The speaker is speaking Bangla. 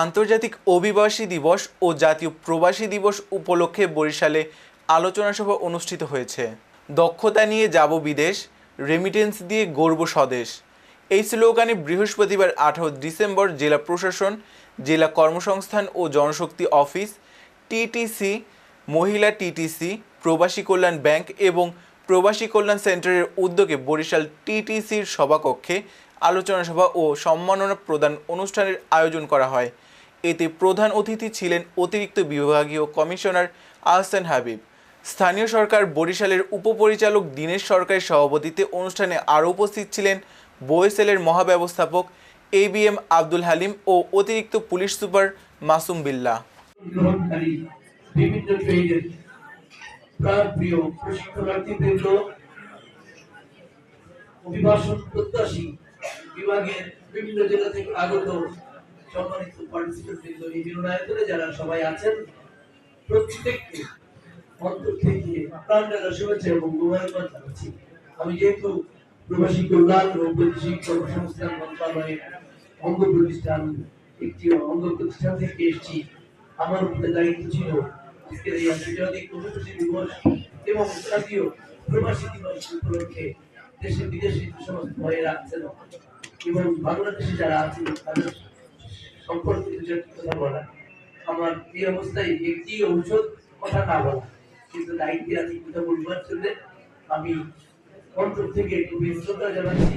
আন্তর্জাতিক অভিবাসী দিবস ও জাতীয় প্রবাসী দিবস উপলক্ষে বরিশালে আলোচনা সভা অনুষ্ঠিত হয়েছে। দক্ষতা নিয়ে যাব বিদেশ রেমিটেন্স দিয়ে গর্ব স্বদেশ। এই স্লোগানে বৃহস্পতিবার আঠারো ডিসেম্বর জেলা প্রশাসন, জেলা কর্মসংস্থান ও জনশক্তি অফিস, টিটিসি, মহিলা টিটিসি, প্রবাসী কল্যাণ ব্যাংক এবং প্রবাসী কল্যাণ সেন্টারের উদ্যোগে বরিশাল টিটিসির সভাকক্ষে আলোচনা সভা ও সম্মাননা প্রদান অনুষ্ঠানের আয়োজন করা হয়। এতে প্রধান অতিথি ছিলেন অতিরিক্ত বিভাগীয় কমিশনার আহসান হাবিব। স্থানীয় সরকার বরিশালের উপপরিচালক দীনেশ সরকারের সভাপতিত্বে অনুষ্ঠানে আরও উপস্থিত ছিলেন বোয়েসেলের মহাব্যবস্থাপক A B M Abdul Halim ও অতিরিক্ত পুলিশ সুপার মাসুম বিল্লাহ। প্রশিক্ষণার্থীবৃন্দ অভিবাসন প্রত্যাশী বিভাগের বিভিন্ন জেলা থেকে আগত সম্মানিত যারা সবাই আছেন, প্রত্যেককে অন্তর থেকে শুভেচ্ছা এবং জানাচ্ছি। আমি যেহেতু প্রবাসী কল্যাণ ও বৈদেশিক কর্মসংস্থান মন্ত্রণালয়ের অঙ্গ প্রতিষ্ঠান, একটি অঙ্গ প্রতিষ্ঠান থেকে এসেছি, আমার উপরে দায়িত্ব ছিল আন্তর্জাতিক দিবস এবং জাতীয় প্রবাসী দিবস উপলক্ষে দেশে বিদেশে যে সমস্ত আছেন এবং বাংলাদেশে যারা আছেন, তাদের কথা বলা। আমার এই অবস্থায় একটি ঔষধ কথা না বলা, কিন্তু দায়িত্বে আছি কথা বলবার জন্য। আমি অন্তর থেকে একটু বিস্তৃত জানাচ্ছি।